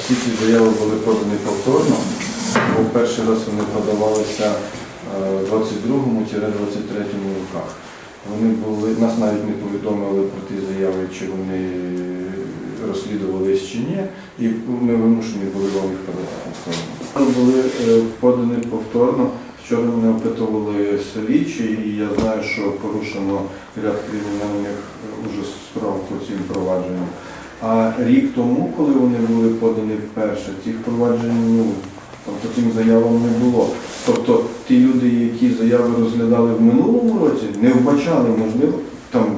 всі ці заяви були подані повторно, бо перший раз вони подавалися е, в 22-23 роках. Вони були, нас навіть не повідомили про ті заяви, чи вони розслідувались чи ні, і ми вимушені були вам їх подати повторно. Вони були е, подані повторно. Вчора мене опитували слідчі, і я знаю, що порушено ряд кримінальних е, уже справ по цим провадженням. А рік тому, коли вони були подані вперше, цих проваджень ну, по цим заявам не було. Тобто ті люди, які заяви розглядали в минулому році, не вбачали можливо там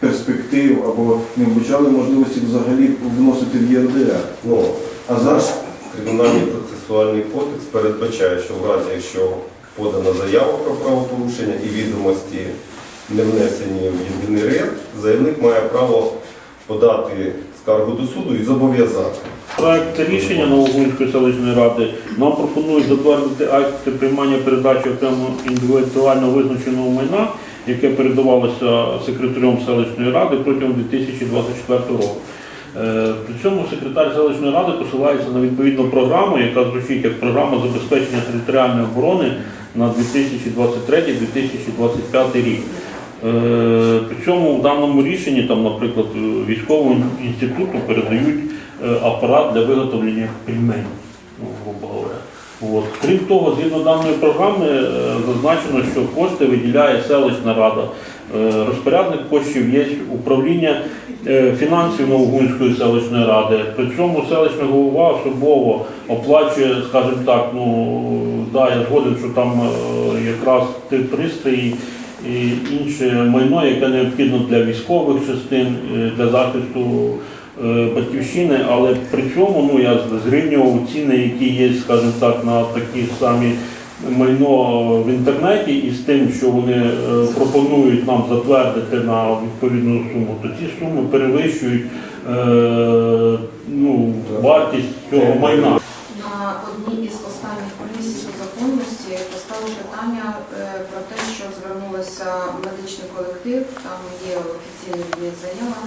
перспектив або не вбачали можливості взагалі вносити в ЄРДР. Ну, А зараз Кримінальний процесуальний кодекс передбачає, що в разі, якщо подана заява про правопорушення і відомості не внесені в єдиний реєстр, заявник має право подати скаргу до суду і зобов'язати. Проект рішення Новогунської селищної ради нам пропонують затвердити акти приймання передачі окремо індивідуально визначеного майна, яке передавалося секретарем селищної ради протягом 2024 року. Е, При цьому секретар селищної ради посилається на відповідну програму, яка звучить як програма забезпечення територіальної оборони на 2023-2025 рік. Е, При цьому в даному рішенні, там, наприклад, е, військовому інституту передають е, апарат для виготовлення пельменів, ну, грубо говоря. От. Крім того, згідно даної програми зазначено, що кошти виділяє селищна рада. Розпорядник коштів є управління фінансів Новогунської селищної ради. При цьому селищна голова особово оплачує, скажімо так, ну да, я згоден, що там якраз тих пристрої і інше майно, яке необхідно для військових частин, е, для захисту е, батьківщини, але при цьому ну, я зрівнював ціни, які є, скажімо так, на такі самі майно в інтернеті і з тим, що вони е, пропонують нам затвердити на відповідну суму, то ці суми перевищують ну, вартість цього майна. На одній із останніх комісій по законності поставили питання е, про те, що звернулося медичний колектив, є офіційна від них заява,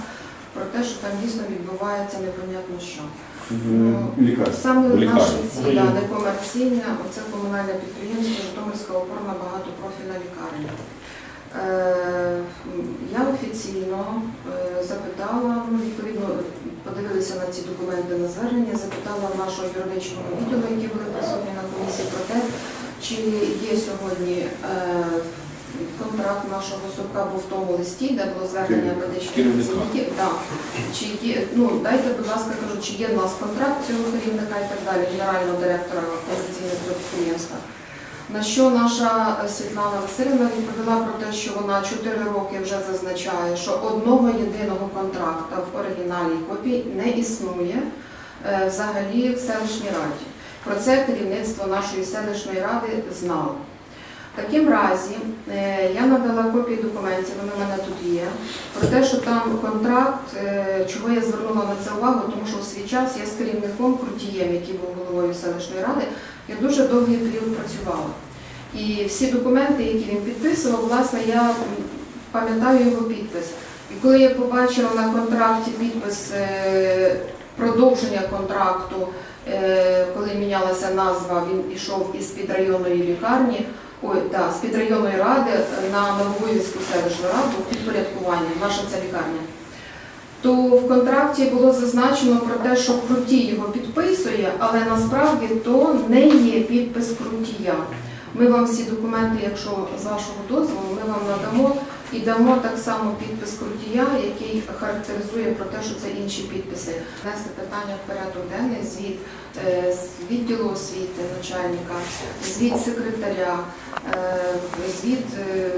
про те, що там дійсно відбувається непонятно що. Ну, лікарні. Саме Лікарня. наші ці да, некомерційне, оце комунальне підприємство Житомирська опорна багатопрофільна лікарня. Е, Я офіційно е, запитала, ну, відповідно, подивилися на ці документи на звернення, запитала нашого юридичного відділу, які були присутні на комісії, про те, чи є сьогодні е, контракт нашого супка був в тому листі, де було звернення медичних працівників. Да. Чи є, ну, дайте, будь ласка, кажу, чи є в нас контракт цього керівника і так далі, генерального директора офіційного підприємства. На що наша Світлана Васильівна відповіла про те, що вона 4 роки вже зазначає, що одного єдиного контракта в оригінальній копії не існує е, взагалі в селищній раді. Про це керівництво нашої селищної ради знало. В разі е, я надала копії документів, вони в мене тут є, про те, що там контракт, е, чого я звернула на це увагу, тому що у свій час я з керівником Крутієм, який був головою селищної ради, я дуже довгий період працювала. І всі документи, які він підписував, власне, я пам'ятаю його підпис. І коли я побачила на контракті підпис е, продовження контракту, коли мінялася назва, він ішов із підрайонної лікарні, ой, да, з підрайонної ради на Нововоївську селищну раду підпорядкування, наша ця лікарня то в контракті було зазначено про те, що Крутій його підписує, але насправді то не є підпис Крутія. Ми вам всі документи, якщо з вашого дозволу, ми вам надамо і дамо так само підпис Крутія, який характеризує про те, що це інші підписи. Внести питання в порядок денний, звіт е, з відділу освіти начальника, звіт секретаря, е, звіт е,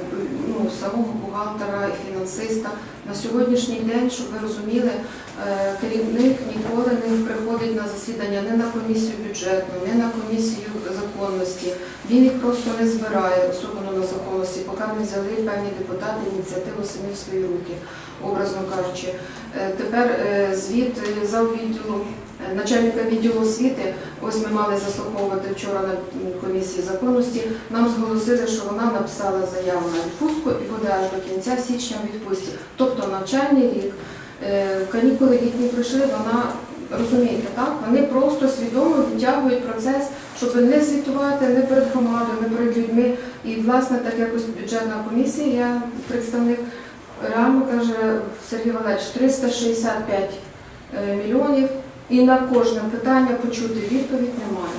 ну, самого бухгалтера і фінансиста. На сьогоднішній день, щоб ви розуміли, керівник ніколи не приходить на засідання не на комісію бюджетну, не на комісію законності. Він їх просто не збирає, особливо на законності, поки не взяли певні депутати ініціативу самі в свої руки, образно кажучи. Е, Тепер е, звіт е, за е, начальника відділу освіти. Ось ми мали заслуховувати вчора на комісії законності. Нам зголосили, що вона написала заяву на відпустку і буде аж до кінця січня відпустці. Тобто навчальний рік, канікули літні пройшли, вона розумієте, так? Вони просто свідомо відтягують процес, щоб не звітувати не перед громадою, не перед людьми. І, власне, так якось бюджетна комісія, я представник, реально каже Сергій Валерійович, 365 е, мільйонів, і на кожне питання почути відповідь немає.